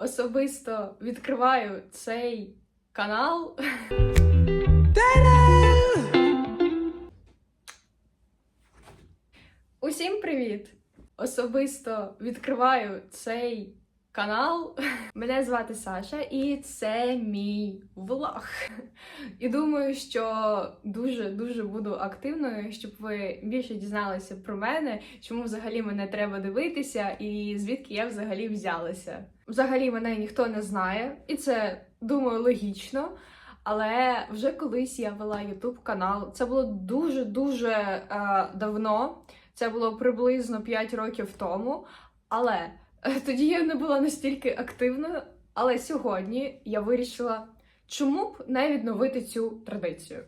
особисто відкриваю цей канал. Усім привіт! Особисто відкриваю цей канал. Мене звати Саша, і це мій влог. І думаю, що дуже дуже буду активною, щоб ви більше дізналися про мене, чому взагалі мене треба дивитися, і звідки я взагалі взялася. Взагалі мене ніхто не знає, і це думаю логічно. Але вже колись я вела YouTube канал. Це було дуже дуже е, давно. Це було приблизно 5 років тому. Але тоді я не була настільки активною. Але сьогодні я вирішила, чому б не відновити цю традицію.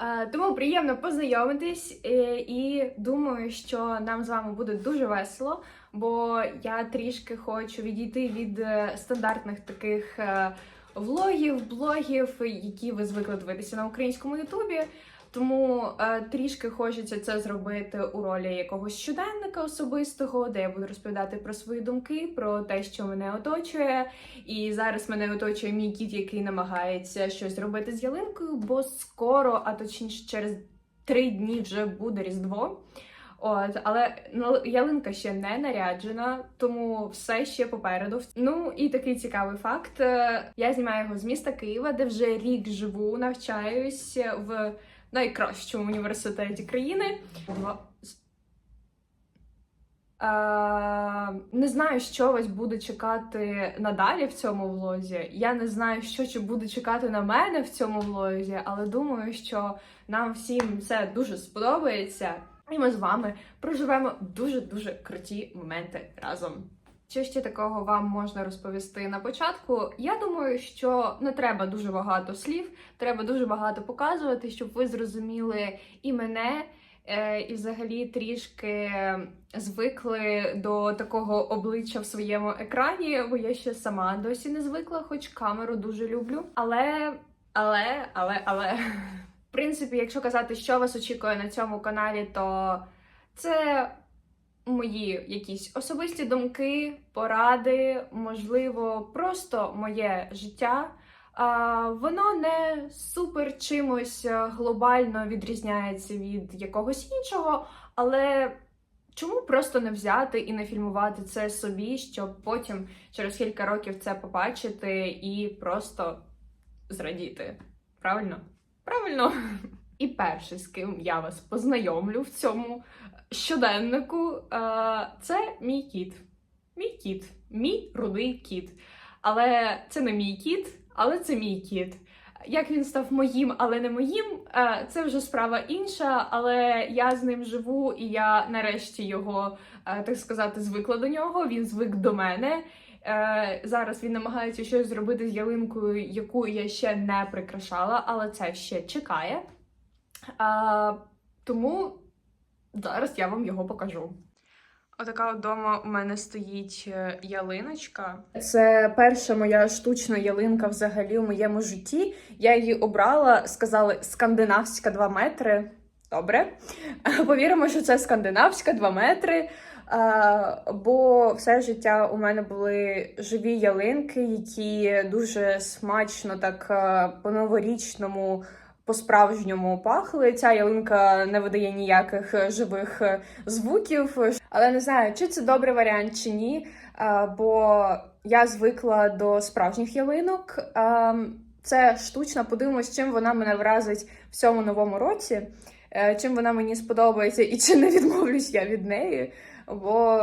Е, Тому приємно познайомитись, е, і думаю, що нам з вами буде дуже весело, бо я трішки хочу відійти від е, стандартних таких влогів, блогів, які ви звикли дивитися на українському Ютубі. Тому е, трішки хочеться це зробити у ролі якогось щоденника особистого, де я буду розповідати про свої думки, про те, що мене оточує. І зараз мене оточує мій кіт, який намагається щось зробити з ялинкою, бо скоро, а точніше через три дні вже буде Різдво. От, але ну, ялинка ще не наряджена, тому все ще попереду. Ну і такий цікавий факт. е, Я знімаю його з міста Києва, де вже рік живу, навчаюсь в найкращому університеті країни. Е, не знаю, що вас буде чекати надалі в цьому влозі. Я не знаю, що чи буде чекати на мене в цьому влозі, але думаю, що нам всім це дуже сподобається. І ми з вами проживемо дуже-дуже круті моменти разом. Що ще такого вам можна розповісти на початку? Я думаю, що не треба дуже багато слів, треба дуже багато показувати, щоб ви зрозуміли і мене, е, і взагалі трішки звикли до такого обличчя в своєму екрані, бо я ще сама досі не звикла, хоч камеру дуже люблю. Але, але, але, але. В принципі, якщо казати, що вас очікує на цьому каналі, то це мої якісь особисті думки, поради, можливо, просто моє життя. Воно не супер чимось е, глобально відрізняється від якогось іншого, але чому просто не взяти і не фільмувати це собі, щоб потім через кілька років це побачити і просто зрадіти? Правильно? Правильно. І перше, з ким я вас познайомлю в цьому щоденнику, е, це мій кіт. Мій кіт, мій рудий кіт. Але це не мій кіт, але це мій кіт. Як він став моїм, але не моїм, е, це вже справа інша. Але я з ним живу, і я нарешті його, е, так сказати, звикла до нього. Він звик до мене. Е, Зараз він намагається щось зробити з ялинкою, яку я ще не прикрашала, але це ще чекає. А, тому зараз я вам його покажу. Отака вдома у мене стоїть е, ялиночка. Це перша моя штучна ялинка взагалі у моєму житті. Я її обрала, сказали скандинавська 2 метри. Добре. Повіримо, що це скандинавська 2 метри. А, бо все життя у мене були живі ялинки, які дуже смачно, так е, по-новорічному, по-справжньому пахли. Ця ялинка не видає ніяких е, живих е, звуків. Але не знаю, чи це добрий варіант, чи ні. Бо я звикла до справжніх ялинок. Це штучна, подивимось, чим вона мене вразить в цьому новому році, е, чим вона мені сподобається і чи не відмовлюсь я від неї. Бо,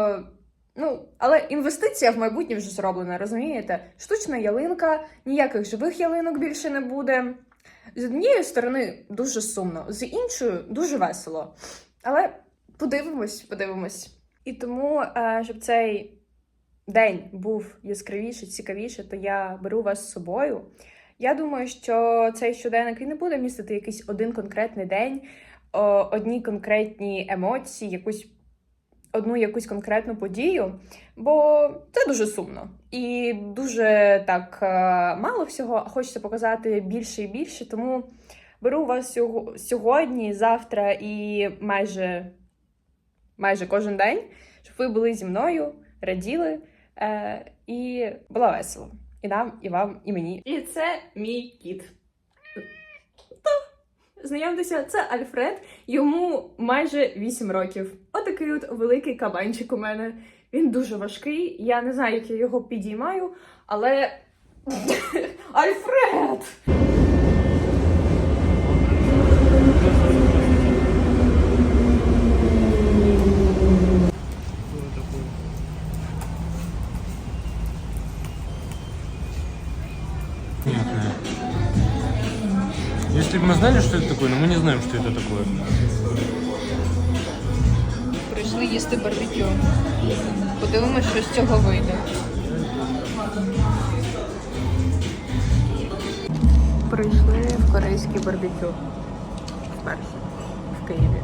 ну, але інвестиція в майбутнє вже зроблена, розумієте? Штучна ялинка, ніяких живих ялинок більше не буде. З однієї сторони дуже сумно, з іншої дуже весело. Але подивимось, подивимось. І тому, е, щоб цей день був яскравіший, цікавіший, то я беру вас з собою. Я думаю, що цей щоденник і не буде містити якийсь один конкретний день, одні конкретні емоції, якусь одну якусь конкретну подію, бо це дуже сумно і дуже так е, мало всього. а Хочеться показати більше і більше. Тому беру вас сьогодні, завтра і майже, майже кожен день, щоб ви були зі мною, раділи, Е, і було весело. І нам, і вам, і мені. І це мій кіт. Знайомтеся, це Альфред, йому майже 8 років. Отакий от великий кабанчик у мене. Він дуже важкий. Я не знаю, як я його підіймаю, але. Альфред! Если бы мы знали, что это такое, но мы не знаем, что это такое. Прийшли їсти барбекю. Подивимось, що з цього вийде. Прийшли в корейський барбекю. Вперше в Києві.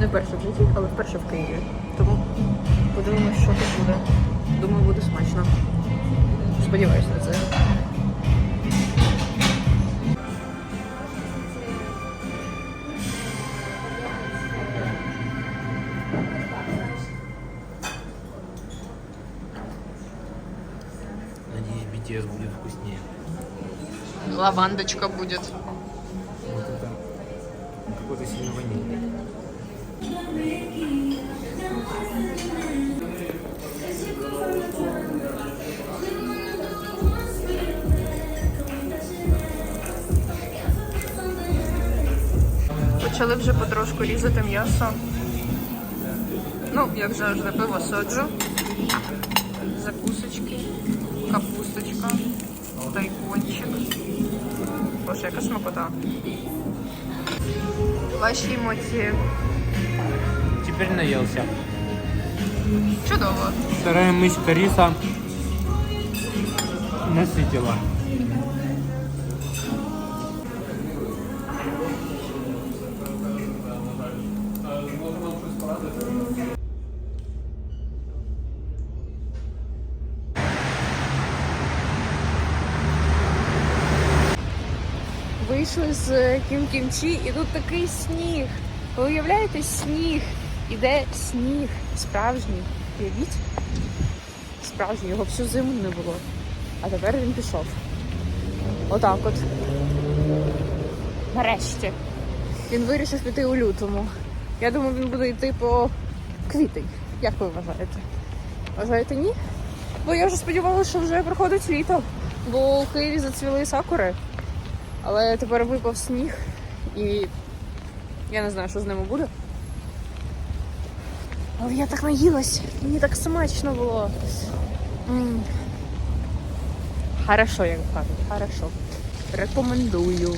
Не вперше в житті, але вперше в Києві. Тому подивимось, що тут буде. Думаю, буде смачно. Сподіваюсь на це. Лавандочка будет. Вот это какой-то сильно ванильный. Почали вже потрошку різати м'ясо. Ну, як завжди, пиво соджу. Закусочки, Боже, яка смакота. Ваші емоції. Теперь наелся. Чудово. Вторая миска Кариса насытила. Вийшли з Кім Кімчі, і тут такий сніг. Ви уявляєте, сніг. Іде сніг. Справжній. Уявіть? Справжній, його всю зиму не було. А тепер він пішов. Отак от. Нарешті. Він вирішив піти у лютому. Я думаю, він буде йти по квітень. Як ви вважаєте? Вважаєте ні? Бо я вже сподівалася, що вже проходить літо. Бо у Києві зацвіли сакури. Але тепер випав сніг і я не знаю, що з ними буде. Але я так наїлась, мені так смачно було. М. Хорошо, як кажуть, хорошо. Рекомендую.